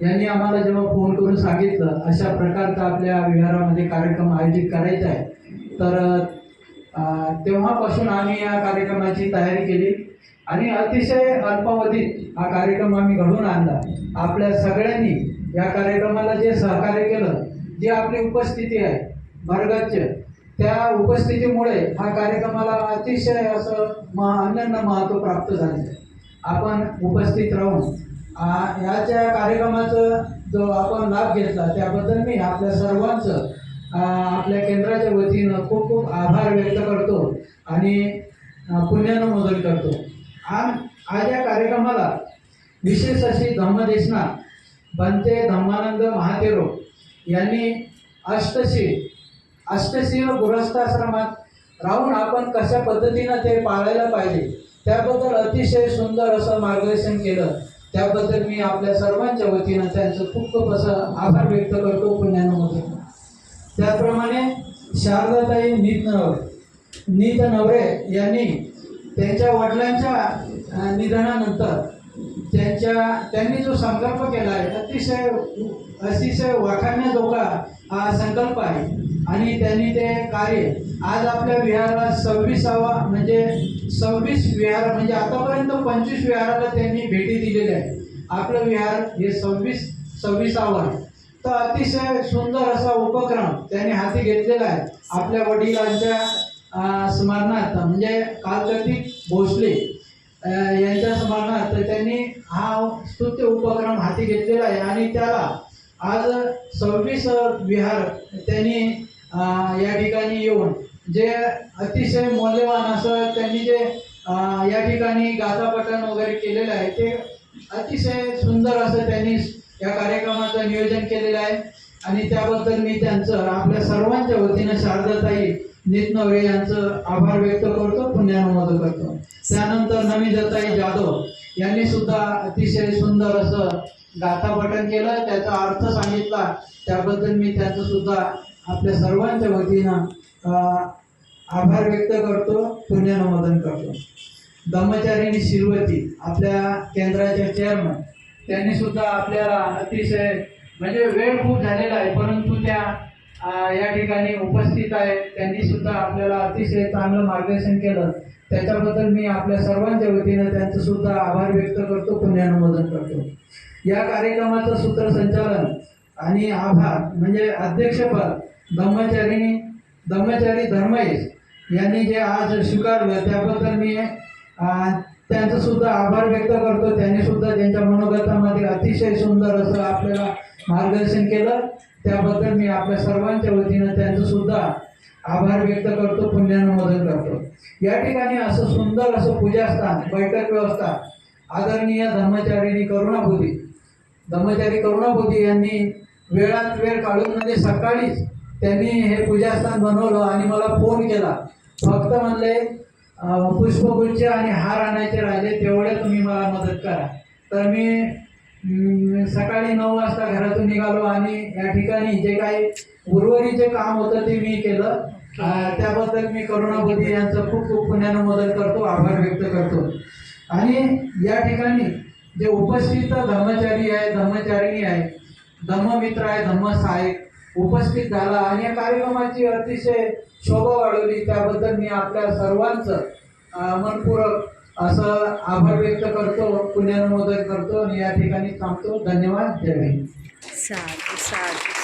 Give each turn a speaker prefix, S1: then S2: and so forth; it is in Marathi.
S1: यांनी आम्हाला जेव्हा फोन करून सांगितलं अशा प्रकारचा आपल्या विहारामध्ये कार्यक्रम आयोजित करायचा आहे. तर तेव्हापासून आम्ही या कार्यक्रमाची तयारी केली. आणि अतिशय अल्पावधीत हा कार्यक्रम आम्ही घडवून आणला. आपल्या सगळ्यांनी या कार्यक्रमाला जे सहकार्य केलं जी आपली उपस्थिती आहे भरगच्च त्या उपस्थितीमुळे हा कार्यक्रमाला अतिशय असं म अनन्य महत्त्व प्राप्त झाले. आपण उपस्थित राहून आ, कार्यक्रमाचं जो आपण लाभ घेतला त्याबद्दल मी आपल्या सर्वांचं आपल्या केंद्राच्या वतीनं खूप खूप आभार व्यक्त करतो आणि आ, पुण्यानुमोदन करतो. आज आज या कार्यक्रमाला विशेष अशी धम्मदेशना बनते धम्मानंद महातेरो यांनी अष्टशील अष्टशील गृहस्थाश्रमात राहून आपण कशा पद्धतीनं ते पाळायला पाहिजे त्याबद्दल अतिशय सुंदर असं मार्गदर्शन केलं. त्याबद्दल मी आपल्या सर्वांच्या वतीनं त्यांचं खूप खूप असं आभार व्यक्त करतो पुण्यामध्ये. त्याचप्रमाणे शारदाताई नीत नवरे नीत नवरे यांनी त्यांच्या वडिलांच्या निधनानंतर त्यांच्या त्यांनी जो संकल्प केला आहे अतिशय अतिशय वाखाण्याजोगा हा संकल्प आहे. आणि त्यांनी ते कार्य आज आपल्या विहाराला सव्वीसावा म्हणजे सव्वीस विहार म्हणजे आतापर्यंत पंचवीस विहाराला त्यांनी भेटी दिलेल्या आहे आपलं विहार हे सव्वीस सव्वीसावं आहे. तर अतिशय सुंदर असा उपक्रम त्यांनी हाती घेतलेला आहे. आपल्या वडिलांच्या स्मरणार्थ म्हणजे कालकर्तिक भोसले यांच्या स्मरणार्थ त्यांनी हा स्तुत्य उपक्रम हाती घेतलेला आहे आणि त्याला आज सव्वीस विहार त्यांनी या ठिकाणी येऊन जे अतिशय मौल्यवान असं त्यांनी जे या ठिकाणी गाथापठण वगैरे केलेलं आहे ते अतिशय सुंदर असं त्यांनी या कार्यक्रमाचं नियोजन केलेलं आहे. आणि त्याबद्दल मी त्यांचं आपल्या सर्वांच्या वतीनं शारदाताई नितनवरे यांचं आभार व्यक्त करतो पुण्यानुमोदन करतो. त्यानंतर नमिताताई जाधव यांनी सुद्धा अतिशय सुंदर असं गाथापठण केलं त्याचा अर्थ सांगितला. त्याबद्दल मी त्याचं सुद्धा आपल्या सर्वांच्या वतीनं आभार व्यक्त करतो पुण्यानुमोदन करतो. ब्रह्मचारिणी शिरवती आपल्या केंद्राच्या चेअरमन त्यांनी सुद्धा आपल्याला अतिशय म्हणजे वेळ खूप झालेला आहे परंतु त्या या ठिकाणी उपस्थित आहे. त्यांनी सुद्धा आपल्याला अतिशय चांगलं मार्गदर्शन केलं. त्याच्याबद्दल मी आपल्या सर्वांच्या वतीनं त्यांचं सुद्धा आभार व्यक्त करतो पुण्यानुमोदन करतो. या कार्यक्रमाचं सूत्रसंचालन आणि आभार म्हणजे अध्यक्षपद ब्रह्मचारिणी ब्रह्मचारी धर्मयेश यांनी जे आज स्वीकारलं त्याबद्दल मी त्यांचं सुद्धा आभार व्यक्त करतो. त्यांनी सुद्धा त्यांच्या मनोगतामध्ये अतिशय सुंदर असं आपल्याला मार्गदर्शन केलं. त्याबद्दल मी आपल्या सर्वांच्या वतीनं त्यांचं सुद्धा आभार व्यक्त करतो पुण्यानुमोदन करतो. या ठिकाणी असं सुंदर असं पूजास्थान बैठक व्यवस्था आदरणीय धर्मचारिणी करुणाबोधी. धर्मचारी करुणाबोधी यांनी वेळात वेळ काढून म्हणजे सकाळीच त्यांनी हे पूजास्थान बनवलं आणि मला फोन केला. फक्त म्हणले पुष्पगुच्छ आणि हार आणायचे राहिले तेवढे तुम्ही मला मदत करा. तर मी सकाळी नऊ वाजता घरातून निघालो आणि या ठिकाणी जे काही उर्वरित जे काम होतं ते मी केलं. त्याबद्दल मी करुणाबुद्धी यांचं खूप खूप पुण्यानं मदत करतो आभार व्यक्त करतो. आणि या ठिकाणी जे उपस्थित धर्मचारी आहे धर्मचारिणी आहे धम्ममित्र आहे धम्मसहायक उपस्थित झाला आणि या कार्यक्रमाची अतिशय शोभा वाढवली. त्याबद्दल मी आपल्या सर्वांचं मनपूरक असं आभार व्यक्त करतो पुण्यानुमोदन करतो आणि या ठिकाणी थांबतो. धन्यवाद. जय हिंद.
S2: साधू साधू.